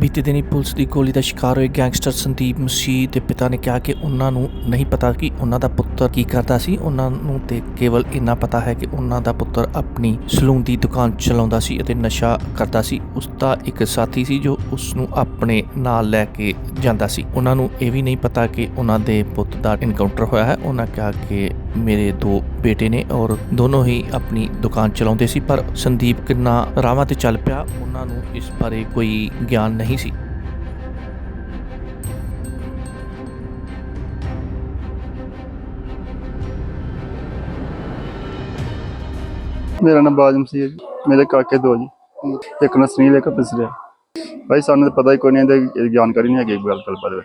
ਬੀਤੇ ਦਿਨੀ ਪੁਲਿਸ ਦੀ ਗੋਲੀ ਦਾ ਸ਼ਿਕਾਰ ਹੋਏ ਗੈਂਗਸਟਰ ਸੰਦੀਪ ਮਸੀਹ ਦੇ ਪਿਤਾ ਨੇ ਕਿਹਾ ਕਿ ਉਹਨਾਂ ਨੂੰ ਨਹੀਂ ਪਤਾ ਕਿ ਉਹਨਾਂ ਦਾ ਪੁੱਤਰ ਕੀ ਕਰਦਾ ਸੀ। ਉਹਨਾਂ ਨੂੰ ਤੇ ਕੇਵਲ ਇੰਨਾ ਪਤਾ ਹੈ ਕਿ ਉਹਨਾਂ ਦਾ ਪੁੱਤਰ ਆਪਣੀ ਸਲੂਨ ਦੀ ਦੁਕਾਨ ਚਲਾਉਂਦਾ ਸੀ ਅਤੇ ਨਸ਼ਾ ਕਰਦਾ ਸੀ। ਉਸ ਦਾ ਇੱਕ ਸਾਥੀ ਸੀ ਜੋ ਉਸ ਨੂੰ ਆਪਣੇ ਨਾਲ ਲੈ ਕੇ ਜਾਂਦਾ ਸੀ। ਉਹਨਾਂ ਨੂੰ ਇਹ ਵੀ ਨਹੀਂ ਪਤਾ ਕਿ ਉਹਨਾਂ ਦੇ ਪੁੱਤ ਦਾ ਇਨਕਾਊਂਟਰ ਹੋਇਆ ਹੈ। ਉਹਨਾਂ ਕਿਹਾ ਕਿ ਮੇਰੇ ਦੋ ਬੇਟੇ ਨੇ ਔਰ ਦੋਨੋਂ ਹੀ ਆਪਣੀ ਦੁਕਾਨ ਚਲਾਉਂਦੇ ਸੀ ਪਰ ਸੰਦੀਪ ਕਿੰਨਾ ਰਾਵਾਂ ਤੇ ਚੱਲ ਪਿਆ ਉਹਨਾਂ ਨੂੰ ਇਸ ਬਾਰੇ ਕੋਈ ਗਿਆਨ ਨਹੀਂ ਸੀ। ਮੇਰਾ ਨਾਮ ਬਾਜਮ ਸੀ ਜੀ ਮੇਰੇ ਕਾਕੇ ਦੋ ਜੀ ਇੱਕ ਨਾ ਸੁਨੀਲ ਇੱਕ ਪਿਸਰਿਆ ਭਾਈ ਸਾਨੂੰ ਤਾਂ ਪਤਾ ਹੀ ਕੋਈ ਨਹੀਂ ਇਹਦੀ ਜਾਣਕਾਰੀ ਨਹੀਂ ਹੈਗੀ ਗੱਲ ਗੱਲ ਬਾਰੇ।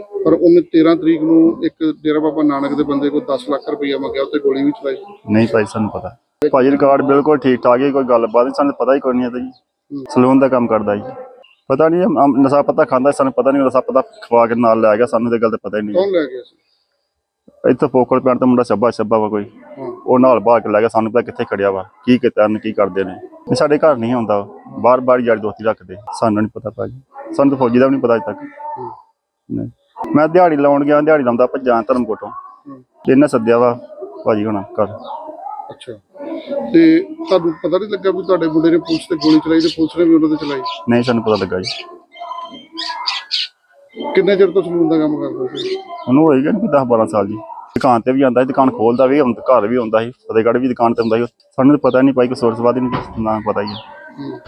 ਪਰ ਉਹਨੇ 13 ਤਰੀਕ ਨੂੰ ਇੱਕ ਡੇਰਾ ਬਾਬਾ ਨਾਨਕ ਦੇ ਬੰਦੇ ਕੋਲ 10 ਲੱਖ ਰੁਪਈਆ ਮੰਗਿਆ ਉੱਤੇ ਗੋਲੀ ਵੀ ਚਲਾਈ। ਨਹੀਂ ਭਾਈ ਸਾਨੂੰ ਪਤਾ। ਭਾਜੀ ਰਿਕਾਰਡ ਬਿਲਕੁਲ ਠੀਕ ਠਾਕ ਹੈ ਕੋਈ ਗੱਲਬਾਤ ਨਹੀਂ ਸਾਨੂੰ ਪਤਾ ਹੀ ਕੋਈ ਨਹੀਂ ਇਹਦਾ ਜੀ। ਸਲੂਨ ਦਾ ਕੰਮ ਕਰਦਾ ਜੀ। ਪਤਾ ਨਹੀਂ ਨਸ਼ਾ ਪਤਾ ਖਾਂਦਾ ਸਾਨੂੰ ਪਤਾ ਨਹੀਂ ਨਸ਼ਾ ਪਤਾ ਖਵਾ ਕੇ ਨਾਲ ਲੈ ਗਿਆ ਸਾਨੂੰ ਤੇ ਗੱਲ ਤਾਂ ਪਤਾ ਹੀ ਨਹੀਂ। ਕੌਣ ਲੈ ਗਿਆ ਸੀ? ਇੱਥੇ ਪੋਕਲ ਪਿੰਡ ਤੋਂ ਮੁੰਡਾ ਸੱਬਾ ਸੱਬਾ ਵਾ ਕੋਈ। ਹਾਂ। ਉਹ ਨਾਲ ਬਾਹਰ ਕੇ ਲੈ ਗਿਆ ਸਾਨੂੰ ਪਤਾ ਕਿੱਥੇ ਖੜਿਆ ਵਾ ਕੀ ਕੀਤਾ ਨੇ ਕੀ ਕਰਦੇ ਨੇ। ਸਾਡੇ ਘਰ ਨਹੀਂ ਆਉਂਦਾ ਬਾਰ ਬਾਰ ਯਾਰੀ ਦੋਸਤੀ ਰੱਖਦੇ। ਸਾਨੂੰ ਨਹੀਂ ਪਤਾ ਭਾਜੀ। ਸਾਨੂੰ ਤਾਂ ਫੌਜੀ ਦਾ ਵੀ ਨਹੀਂ ਪਤਾ ਅਜੇ ਤੱਕ। ਨਹੀਂ। ਮੈਂ ਦਿਹਾੜੀ ਲਾਉਣ ਗਿਆ ਦਿਹਾੜੀ ਲਾਉਂਦਾ ਭੱਜਾਂ ਧਰਮਕੋਟੋਂ। ਤੇ ਇਹਨੇ ਸੱਦਿਆ ਵਾ ਭਾਜੀ ਹੁਣ ਘਰ। ਅੱਛਾ। ਤੇ ਤੁਹਾਨੂੰ ਪਤਾ ਨਹੀਂ ਲੱਗਾ ਵੀ ਤੁਹਾਡੇ ਮੁੰਡੇ ਨੇ ਪੁਲਿਸ ਤੇ ਗੋਲੀ ਚਲਾਈ ਤੇ ਪੁਲਿਸ ਨੇ ਵੀ ਉਹਨਾਂ ਤੇ ਚਲਾਈ? ਨਹੀਂ ਸਾਨੂੰ ਪਤਾ ਲੱਗਾ ਜੀ। ਕਿੰਨੇ ਚਿਰ ਤੋਂ ਸਲੂਨ ਦਾ ਕੰਮ ਕਰਦਾ ਸੀ? ਉਹਨੂੰ ਹੋਏਗਾ ਨਹੀਂ 10 12 ਸਾਲ ਜੀ। ਦੁਕਾਨ ਤੇ ਵੀ ਆਉਂਦਾ ਸੀ ਦੁਕਾਨ ਖੋਲਦਾ ਵੀ ਹੁੰਦਾ ਘਰ ਵੀ ਆਉਂਦਾ ਸੀ ਫਤਿਹਗੜ੍ਹ ਵੀ ਦੁਕਾਨ ਤੇ ਹੁੰਦਾ ਸੀ। ਸਾਨੂੰ ਤਾਂ ਪਤਾ ਨਹੀਂ ਪਾਈ ਕੋਈ ਸੋਰਸ ਬਾਦ ਨਹੀਂ ਨਾ ਪਤਾ ਹੀ ਹੈ ਹੂੰ।